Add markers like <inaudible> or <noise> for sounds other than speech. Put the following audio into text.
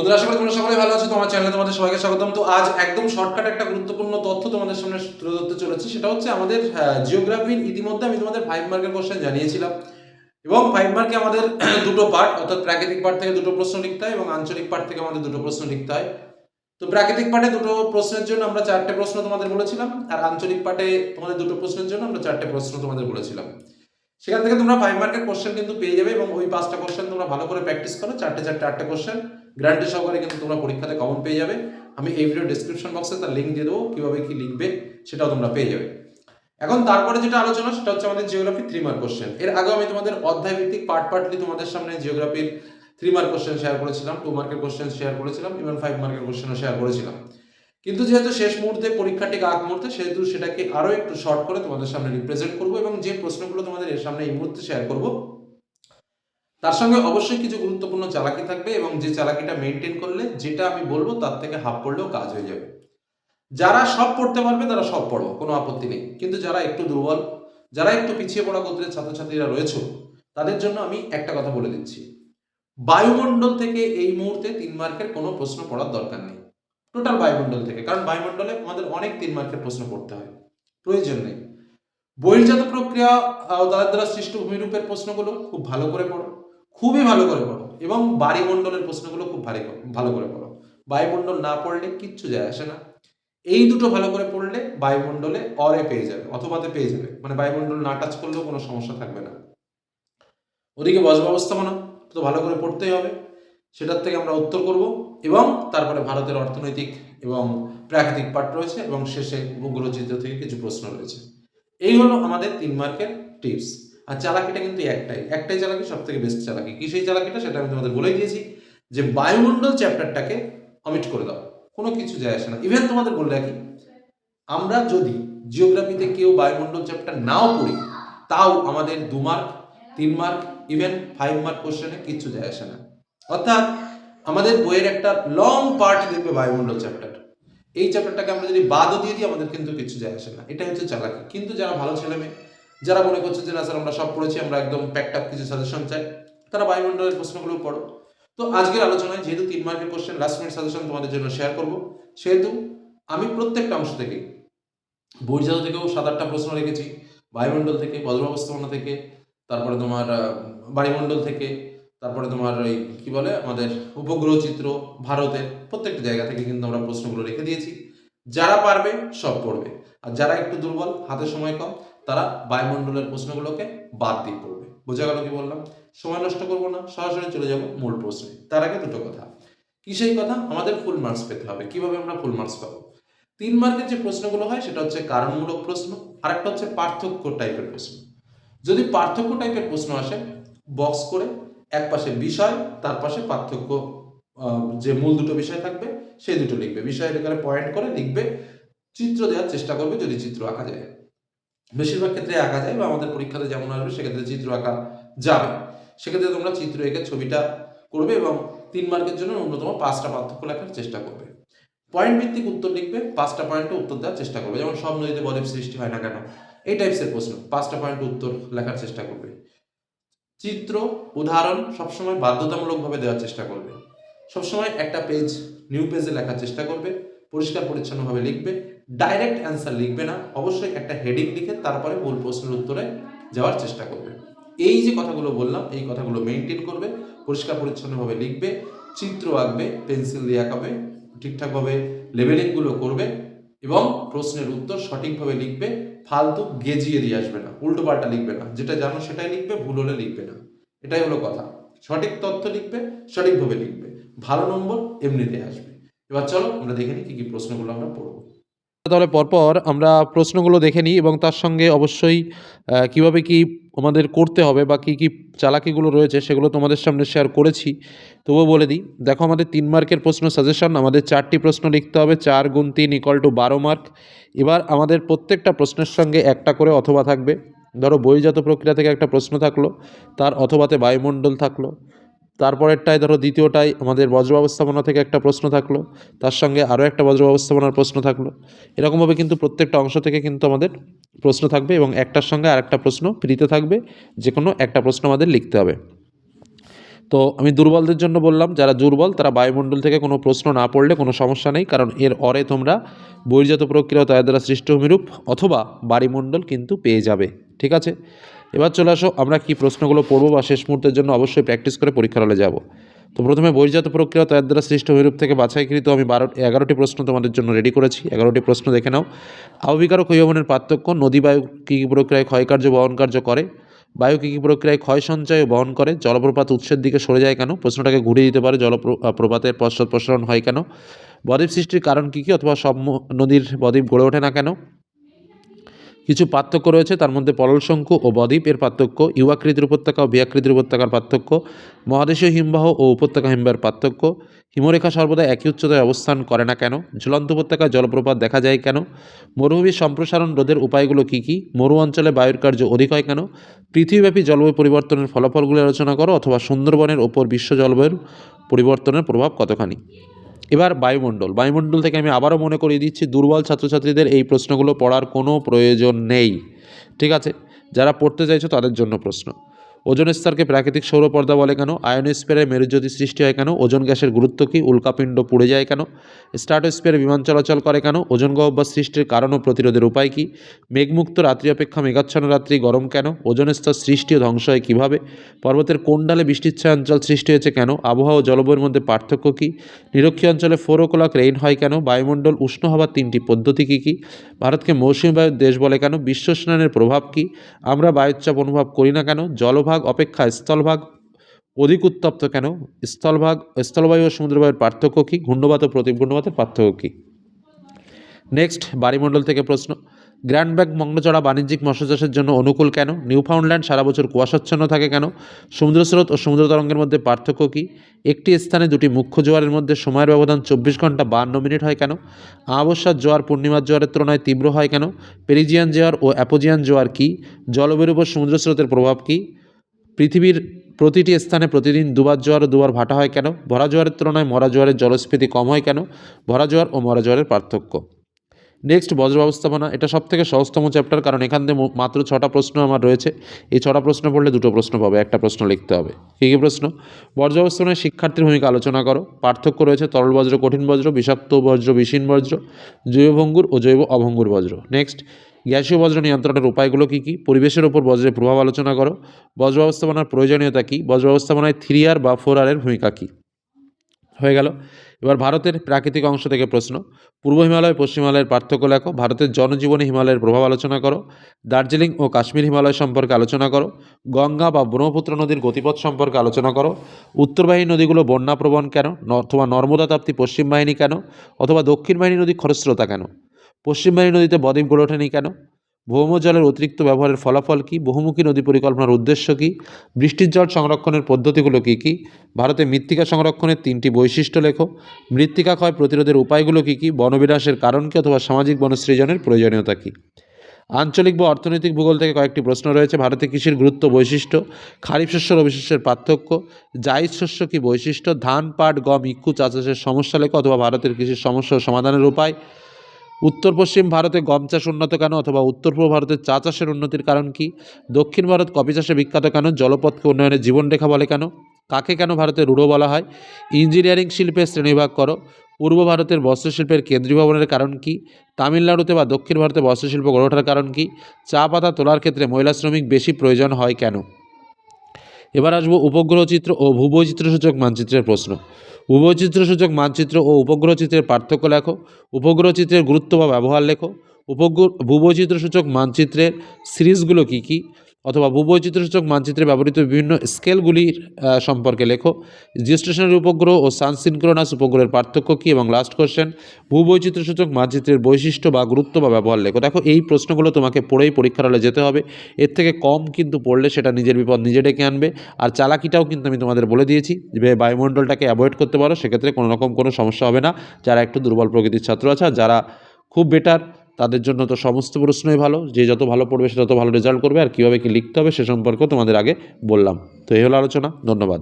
বন্ধুরা, আশা করি তোমরা সকলে ভালো আছো, তোমার চ্যানেলে তোমাদের সবাইকে স্বাগতম। তো আজ একদম শর্টকাট একটা গুরুত্বপূর্ণ তথ্য তোমাদের সামনে তুলে ধরতে চলেছি। সেটা হচ্ছে আমাদের জিওগ্রাফির ইতিমধ্যে আমি তোমাদের ফাইভ মার্কের কোশ্চেন জানিয়েছিলাম। এবং ফাইভ মার্কে আমাদের <clears throat> দুটো পার্ট অর্থাৎ প্রাকৃতিক পার্ট থেকে দুটো প্রশ্ন লিখতে হয় এবং আঞ্চলিক পার্ট থেকে আমাদের দুটো প্রশ্ন লিখতে হয়। তো প্রাকৃতিক পার্টে দুটো প্রশ্নের জন্য আমরা চারটে প্রশ্ন তোমাদের বলেছিলাম, আর আঞ্চলিক পার্টে তোমাদের দুটো প্রশ্নের জন্য আমরা চারটে প্রশ্ন তোমাদের বলেছিলাম। সেখান থেকে তোমরা ফাইভ মার্কের কোশ্চেন কিন্তু পেয়ে যাবে এবং ওই পাঁচটা কোশ্চেন তোমরা ভালো করে প্র্যাকটিস করো, চারটে চারটে আটটা কোশ্চেন গ্যারান্টি সহকারে কিন্তু তোমরা পরীক্ষাতে কমন পেয়ে যাবে। আমি এই ভিডিও ডিসক্রিপশন বক্সে তার লিঙ্ক দিয়ে দেবো, কীভাবে কী লিখবে সেটাও তোমরা পেয়ে যাবে। এখন তারপরে যেটা আলোচনা, সেটা হচ্ছে আমাদের জিওগ্রাফি থ্রি মার্ক কোশ্চেন এর আগেও আমি তোমাদের অধ্যায় ভিত্তিক পার্ট পার্টলি তোমাদের সামনে জিওগ্রাফির থ্রি মার্ক কোশ্চেন শেয়ার করেছিলাম টু মার্কের কোশ্চেন শেয়ার করেছিলাম ইভেন ফাইভ মার্কের কোশ্চেনও শেয়ার করেছিলাম। কিন্তু যেহেতু শেষ মুহূর্তে পরীক্ষার ঠিক আগ মুহূর্তে, সেহেতু সেটাকে আরও একটু শর্ট করে তোমাদের সামনে রিপ্রেজেন্ট করব এবং যে প্রশ্নগুলো তোমাদের এর সামনে এই মুহূর্তে শেয়ার করব তার সঙ্গে অবশ্যই কিছু গুরুত্বপূর্ণ চালাকি থাকবে এবং যে চালাকিটা মেনটেন করলে যেটা আমি বলব তার থেকে হাফ পড়লেও কাজ হয়ে যাবে। যারা সব পড়তে পারবে তারা সব পড়ো, কোনো আপত্তি নেই। কিন্তু যারা একটু দুর্বল, যারা একটু পিছিয়ে পড়া গোত্রের ছাত্রছাত্রীরা রয়েছে, তাদের জন্য আমি একটা কথা বলে দিচ্ছি। বায়ুমণ্ডল থেকে এই মুহূর্তে তিন মার্কের কোনো প্রশ্ন পড়ার দরকার নেই। টোটাল বায়ুমণ্ডল থেকে, কারণ বায়ুমণ্ডলে আমাদের অনেক তিন মার্কের প্রশ্ন পড়তে হয়। প্রয়োজন নেই। বহির্জাত প্রক্রিয়া তাদের দ্বারা সৃষ্ট ভূমিরূপের প্রশ্নগুলো খুব ভালো করে পড়ো। খুবই ভালো করে পড়ো এবং বায়ুমণ্ডলের প্রশ্নগুলো খুব ভালো করে- ভালো করে পড়ো। বায়ুমণ্ডল না পড়লে কিচ্ছু যায় আসে না। এই দুটো ভালো করে পড়লে বায়ুমণ্ডলে অরে পেয়ে যাবে, অথবাতে পেয়ে যাবে। মানে বায়ুমণ্ডল না টাচ করলেও কোনো সমস্যা থাকবে না। ওদিকে বস ব্যবস্থাপনা তো ভালো করে পড়তেই হবে। সেটার থেকে আমরা উত্তর করব এবং তারপরে ভারতের অর্থনৈতিক এবং প্রাকৃতিক পাঠ রয়েছে এবং শেষে ভূগোলচিত্র থেকে কিছু প্রশ্ন রয়েছে। এই হলো আমাদের তিন মার্কের টিপস আর চালাকিটা কিন্তু একটাই। একটাই চালাকি সব থেকে বেস্ট চালাকি। কি সেই চালাকিটা? সেটা আমি তোমাদের বলেই দিয়েছি যে বায়ুমণ্ডল চ্যাপ্টারটাকে অমিট করে দাও। কোনো কিছু যায় আসে না। ইভেন তোমাদের বলে রাখি, আমরা যদি জিওগ্রাফিতে কেউ বায়ুমণ্ডল চ্যাপ্টার নাও পড়ি, তাও আমাদের দু মার্ক তিন মার্ক ইভেন ফাইভ মার্ক কোশ্চেনে কিচ্ছু যায় আসে না। অর্থাৎ আমাদের বইয়ের একটা লং পার্ট দেখবে বায়ুমণ্ডল চ্যাপ্টার এই চ্যাপ্টারটাকে আমরা যদি বাদও দিয়ে দিই, আমাদের কিন্তু কিছু যায় আসে না। এটা হচ্ছে চালাকি। কিন্তু যারা ভালো ছেলে মেয়ে যারা মনে করছে যে, না স্যার, আমরা সব পড়েছি, আমরা একদম প্যাকড আপ কিছু সাজেশন চাই, তারা বায়ুমণ্ডলের প্রশ্নগুলো পড়ো। তো আজকের আলোচনায় যেহেতু তিন মার্কের কোশ্চেন লাস্ট মিনিট সাজেশন তোমাদের জন্য শেয়ার করব। সেহেতু আমি প্রত্যেকটা অংশ থেকে বহির্জাত থেকেও সাত আটটা প্রশ্ন রেখেছি, বায়ুমণ্ডল থেকে, বজ্র ব্যবস্থাপনা থেকে, তারপরে তোমার বায়ুমণ্ডল থেকে, তারপরে তোমার ওই কী বলে, আমাদের উপগ্রহ চিত্র, ভারতের প্রত্যেকটা জায়গা থেকে কিন্তু আমরা প্রশ্নগুলো রেখে দিয়েছি। যারা পারবে, সব পড়বে। আর যারা একটু দুর্বল, হাতে সময় কম তারা বায়ুমণ্ডলের প্রশ্নগুলোকে বাদ দিয়ে পড়বে। বোঝা গেল কি বললাম? সময় নষ্ট করব না, সরাসরি চলে যাব মূল প্রশ্নে। তার আগে দুটো কথা। কি সেই কথা? আমাদের ফুল মার্কস পেতে হবে। কীভাবে আমরা ফুল মার্কস পাবো? তিন মার্কের যে প্রশ্নগুলো হয়, সেটা হচ্ছে কারণমূলক প্রশ্ন আর একটা হচ্ছে পার্থক্য টাইপের প্রশ্ন। যদি পার্থক্য টাইপের প্রশ্ন আসে বক্স করে এক পাশে বিষয়, তার পাশে পার্থক্য যে মূল দুটো বিষয় থাকবে, সেই দুটো লিখবে। বিষয়ের পয়েন্ট করে লিখবে, চিত্র দেওয়ার চেষ্টা করবে যদি চিত্র আঁকা যায়। বেশিরভাগ ক্ষেত্রে আঁকা যায় বা আমাদের পরীক্ষাতে যেমন আসবে, সেক্ষেত্রে চিত্র আঁকা যাবে। সেক্ষেত্রে তোমরা চিত্র এঁকে ছবিটা করবে এবং তিন মার্কের জন্য ন্যূনতম পাঁচটা পার্থক্য লেখার চেষ্টা করবে। পয়েন্ট ভিত্তিক উত্তর লিখবে, পাঁচটা পয়েন্টে উত্তর দেওয়ার চেষ্টা করবে। যেমন সব নদীতে বরফ সৃষ্টি হয় না কেন? এই টাইপসের প্রশ্ন। পাঁচটা পয়েন্টে উত্তর লেখার চেষ্টা করবে। চিত্র, উদাহরণ সবসময় বাধ্যতামূলকভাবে দেওয়ার চেষ্টা করবে। সবসময় একটা পেজ নিউ পেজে লেখার চেষ্টা করবে। পরিষ্কার পরিচ্ছন্নভাবে লিখবে। ডাইরেক্ট অ্যান্সার লিখবে না, অবশ্যই একটা হেডিং লিখে তারপরে মূল প্রশ্নের উত্তরে যাওয়ার চেষ্টা করবে। এই যে কথাগুলো বললাম, এই কথাগুলো মেনটেন করবে, পরিষ্কার পরিচ্ছন্নভাবে লিখবে, চিত্র আঁকবে, পেন্সিল দিয়ে আঁকাবে, ঠিকঠাকভাবে লেবেলিংগুলো করবে এবং প্রশ্নের উত্তর সঠিকভাবে লিখবে, ফালতু গেজিয়ে দিয়ে আসবে না উল্টো পাল্টা লিখবে না, যেটা জানো সেটাই লিখবে, ভুল হলে লিখবে না। এটাই হলো কথা। সঠিক তথ্য লিখবে, সঠিকভাবে লিখবে, ভালো নম্বর এমনিতে আসবে। এবার চলো আমরা দেখে নিই কি কি প্রশ্নগুলো আমরা পড়ব। তাহলে পরপর আমরা প্রশ্নগুলো দেখে নিই এবং তার সঙ্গে অবশ্যই কীভাবে কি আমাদের করতে হবে বা কী কী চালাকিগুলো রয়েছে সেগুলো তোমাদের সামনে শেয়ার করেছি। তবুও বলে দিই, দেখো আমাদের তিন মার্কের প্রশ্ন সাজেশন আমাদের চারটি প্রশ্ন লিখতে হবে, চার গুণ তিন ইকল টু বারো মার্ক এবার আমাদের প্রত্যেকটা প্রশ্নের সঙ্গে একটা করে অথবা থাকবে। ধরো বহির্জাত প্রক্রিয়া থেকে একটা প্রশ্ন থাকল, তার অথবাতে বায়ুমণ্ডল থাকল। তারপরেরটায় ধরো দ্বিতীয়টায় আমাদের বজ্র ব্যবস্থাপনা থেকে একটা প্রশ্ন থাকল, তার সঙ্গে আরও একটা বজ্র ব্যবস্থাপনার প্রশ্ন থাকল। এরকমভাবে কিন্তু প্রত্যেকটা অংশ থেকে কিন্তু আমাদের প্রশ্ন থাকবে এবং একটার সঙ্গে আরেকটা প্রশ্ন ফ্রিতে থাকবে যে কোনো একটা প্রশ্ন আমাদের লিখতে হবে। তো আমি দুর্বলদের জন্য বললাম, যারা দুর্বল তারা বায়ুমণ্ডল থেকে কোনো প্রশ্ন না পড়লে কোনো সমস্যা নেই, কারণ এর অরে তোমরা বহির্জাত প্রক্রিয়া তার দ্বারা সৃষ্ট অথবা বাড়িমণ্ডল কিন্তু পেয়ে যাবে। ঠিক আছে? এবার চলে আসো, আমরা কি প্রশ্নগুলো পড়ব বা শেষ মুহূর্তের জন্য অবশ্যই প্র্যাকটিস করে পরীক্ষার হলে যাব। তো প্রথমে বহির্জাত প্রক্রিয়া তার দ্বারা সৃষ্ট ভূমিরূপ থেকে বাছাইকৃত আমি বারো, এগারোটি প্রশ্ন তোমাদের জন্য রেডি করেছি। এগারোটি প্রশ্ন দেখে নাও। আববিকার ক্ষয়বনের পার্থক্য, নদী বায়ু কী কী প্রক্রিয়ায় ক্ষয়কার্য বহন কার্য করে? বায়ু কী কী প্রক্রিয়ায় ক্ষয় সঞ্চয় বহন করে? জলপ্রপাত উৎসের দিকে সরে যায় কেন? প্রশ্নটাকে ঘুরিয়ে দিতে পারে জলপ্রপাতের পশ্চাৎ প্রসারণ হয় কেন? বদ্বীপ সৃষ্টির কারণ কী কী? অথবা সব নদীর বদ্বীপ গড়ে ওঠে না কেন? কিছু পার্থক্য রয়েছে, তার মধ্যে পললশঙ্কু ও বদ্বীপ, এর পার্থক্য ইউয়াকৃতির উপত্যকা ও বিয়াকৃতির উপত্যকার পার্থক্য, মহাদেশীয় হিমবাহ ও উপত্যকা হিমবাহের পার্থক্য, হিমরেখা সর্বদা একই উচ্চতায় অবস্থান করে না কেন, ঝুলন্ত উপত্যকায় জলপ্রপাত দেখা যায় কেন, মরুভূমির সম্প্রসারণ রোধের উপায়গুলো কী কী, মরু অঞ্চলে বায়ুর কার্য অধিক হয় কেন, পৃথিবীব্যাপী জলবায়ু পরিবর্তনের ফলাফলগুলি আলোচনা করো অথবা সুন্দরবনের ওপর বিশ্ব জলবায়ুর পরিবর্তনের প্রভাব কতখানি। এবার বায়ুমণ্ডল। বায়ুমণ্ডল থেকে আমি আবারও মনে করিয়ে দিচ্ছি, দুর্বল ছাত্রছাত্রীদের এই প্রশ্নগুলো পড়ার কোনো প্রয়োজন নেই। ঠিক আছে? যারা পড়তে চাইছো তাদের জন্য প্রশ্ন। ওজন স্তরকে প্রাকৃতিক সৌরপর্দা বলে কেন? আয়ন আয়নোস্ফিয়ারে মেরুজ্যোতি সৃষ্টি হয় কেন? ওজন গ্যাসের গুরুত্ব কী? উল্কাপিণ্ড পুড়ে যায় কেন? স্ট্রাটোস্ফিয়ারে বিমান চলাচল করে কেন? ওজন গহ্বর সৃষ্টির কারণ ও প্রতিরোধের উপায় কী? মেঘমুক্ত রাত্রি অপেক্ষা মেঘাচ্ছন্ন রাত্রি গরম কেন? ওজন স্তর সৃষ্টি ও ধ্বংস হয় কীভাবে? পর্বতের কোন ডালে বৃষ্টির অঞ্চল সৃষ্টি হয়েছে কেন? আবহাওয়া ও জলবায়ুর মধ্যে পার্থক্য কী? নিরক্ষীয় অঞ্চলে ফোর ও ক্লক রেইন হয় কেন? বায়ুমণ্ডল উষ্ণ হওয়ার তিনটি পদ্ধতি কী কী? ভারতকে মৌসুমী বায়ুর দেশ বলে কেন? বিশ্ব স্নানের প্রভাব কী? আমরা বায়ুচাপ অনুভব করি না কেন? জলভাগ অপেক্ষা স্থলভাগ অধিক উত্তপ্ত কেন? স্থলভাগ, স্থলবায়ু ও সমুদ্রবায়ুর পার্থক্য কী? ঘূর্ণবাত ও প্রতিঘূর্ণবাতের পার্থক্য কী? নেক্সট বাড়িমণ্ডল থেকে প্রশ্ন গ্র্যান্ড ব্যাগ মগ্নচড়া বাণিজ্যিক মৎস্য চাষের জন্য অনুকূল কেন? নিউফাউন্ডল্যান্ড সারা বছর কুয়াশাচ্ছন্ন থাকে কেন? সমুদ্র স্রোত ও সমুদ্র তরঙ্গের মধ্যে পার্থক্য কী? একটি স্থানে দুটি মুখ্য জোয়ারের মধ্যে সময়ের ব্যবধান চব্বিশ ঘণ্টা বান্ন মিনিট হয় কেন? আমাবস্যার জোয়ার পূর্ণিমার জোয়ারের তুলনায় তীব্র হয় কেন? পেরিজিয়ান জোয়ার ও অ্যাপোজিয়ান জোয়ার কী? জলবায়ুর উপর সমুদ্র স্রোতের প্রভাব কী? পৃথিবীর প্রতিটি স্থানে প্রতিদিন দুবার জোয়ার দুবার ভাটা হয় কেন? ভরা জোয়ারের তুলনায় মরা জোয়ারের জলস্ফীতি কম হয় কেন? ভরা জোয়ার ও মরা জোয়ারের পার্থক্য। নেক্সট বজ্র ব্যবস্থাপনা। এটা সব থেকে সহজতম চ্যাপ্টার কারণ এখান থেকে মাত্র ছটা প্রশ্ন আমার রয়েছে। এই ছটা প্রশ্ন পড়লে দুটো প্রশ্ন পাবে, একটা প্রশ্ন লিখতে হবে। কী কী প্রশ্ন? বজ্র ব্যবস্থাপনায় শিক্ষার্থীর ভূমিকা আলোচনা করো। পার্থক্য রয়েছে তরল বজ্র, কঠিন বজ্র, বিষাক্ত বজ্র বিষীন বজ্র, জৈব ভঙ্গুর ও জৈব অভঙ্গুর বজ্র। নেক্সট গ্যাসীয় বজ্র নিয়ন্ত্রণের উপায়গুলো কী কী? পরিবেশের ওপর বজ্রের প্রভাব আলোচনা করো। বজ্র ব্যবস্থাপনার প্রয়োজনীয়তা কী? বজ্র ব্যবস্থাপনায় থ্রি আর বা ফোর আরের ভূমিকা কী? হয়ে গেল। এবার ভারতের প্রাকৃতিক অংশ থেকে প্রশ্ন। পূর্ব হিমালয়, পশ্চিম হিমালয়ের পার্থক্য লেখো। ভারতের জনজীবনে হিমালয়ের প্রভাব আলোচনা করো। দার্জিলিং ও কাশ্মীর হিমালয় সম্পর্কে আলোচনা করো। গঙ্গা বা ব্রহ্মপুত্র নদীর গতিপথ সম্পর্কে আলোচনা করো। উত্তরবাহী নদীগুলো বন্যাপ্রবণ কেন? অথবা নর্মদা তাপ্তি পশ্চিম বাহিনী কেন? অথবা দক্ষিণ বাহিনী নদী খরস্রোতা কেন? পশ্চিম বাহিনী নদীতে বদ্বীপ গড়ে ওঠেনি কেন? ভৌম জলের অতিরিক্ত ব্যবহারের ফলাফল কী? বহুমুখী নদী পরিকল্পনার উদ্দেশ্য কী? বৃষ্টির জল সংরক্ষণের পদ্ধতিগুলো কী কী? ভারতে মৃত্তিকা সংরক্ষণের তিনটি বৈশিষ্ট্য লেখো। মৃত্তিকা ক্ষয় প্রতিরোধের উপায়গুলো কী কী? বনবিনাশের কারণ কী অথবা সামাজিক বনসৃজনের প্রয়োজনীয়তা কী? আঞ্চলিক বা অর্থনৈতিক ভূগোল থেকে কয়েকটি প্রশ্ন রয়েছে। ভারতে কৃষির গুরুত্ব বৈশিষ্ট্য, খারিফ শস্য রবি শস্যের পার্থক্য, জায়দ শস্য কী বৈশিষ্ট্য, ধান, পাট, গম, ইক্ষু চাষের সমস্যা লেখো অথবা ভারতের কৃষির সমস্যা সমাধানের উপায়। উত্তর পশ্চিম ভারতে গম চাষ উন্নত কেন অথবা উত্তর পূর্ব ভারতে চা চাষের উন্নতির কারণ কি? দক্ষিণ ভারত কফি চাষে বিখ্যাত কেন? জলপথকে উন্নয়নের জীবনরেখা বলে কেন? কাকে কেন ভারতে রুড়ো বলা হয়? ইঞ্জিনিয়ারিং শিল্পের শ্রেণীবিভাগ করো। পূর্ব ভারতের বস্ত্রশিল্পের কেন্দ্রীয় ভবনের কারণ কি? তামিলনাড়ুতে বা দক্ষিণ ভারতে বস্ত্রশিল্প গড়ে ওঠার কারণ কি? চা পাতা তোলার ক্ষেত্রে মহিলা শ্রমিক বেশি প্রয়োজন হয় কেন? এবার আসব উপগ্রহ চিত্র ও ভূবৈচিত্র সূচক মানচিত্রের প্রশ্ন। ভূবৈচিত্র সূচক মানচিত্র ও উপগ্রহ চিত্রের পার্থক্য লেখো। উপগ্রহ চিত্রের গুরুত্ব বা ব্যবহার লেখো। উপগ্রহ ভূবৈচিত্র সূচক মানচিত্রের সিরিজগুলো কী কী? অথবা ভূবৈচিত্র সূচক মানচিত্রে ব্যবহৃত বিভিন্ন স্কেলগুলির সম্পর্কে লেখো। জিওস্টেশনারি উপগ্রহ ও সানসিনক্রোনাস উপগ্রহের পার্থক্য কী এবং লাস্ট কোশ্চেন ভূবৈচিত্র সূচক মানচিত্রের বৈশিষ্ট্য বা গুরুত্ব বা ব্যবহার লেখো। দেখো, এই প্রশ্নগুলো তোমাকে পড়েই পরীক্ষার হলে যেতে হবে। এর থেকে কম কিন্তু পড়লে সেটা নিজের বিপদ নিজে ডেকে আনবে। আর চালাকিটাও কিন্তু আমি তোমাদের বলে দিয়েছি যে, বায়ুমণ্ডলটাকে অ্যাভয়েড করতে পারো। সেক্ষেত্রে কোনো রকম কোনো সমস্যা হবে না। যারা একটু দুর্বল প্রকৃতির ছাত্র আছে, যারা খুব বেটার তাদের জন্য তো সমস্ত প্রশ্নই ভালো। যে যত ভালো পড়বে সে তত ভালো রেজাল্ট করবে। আর কীভাবে কী লিখতে হবে সে সম্পর্কেও তোমাদের আগে বললাম। তো এই হলো আলোচনা। ধন্যবাদ।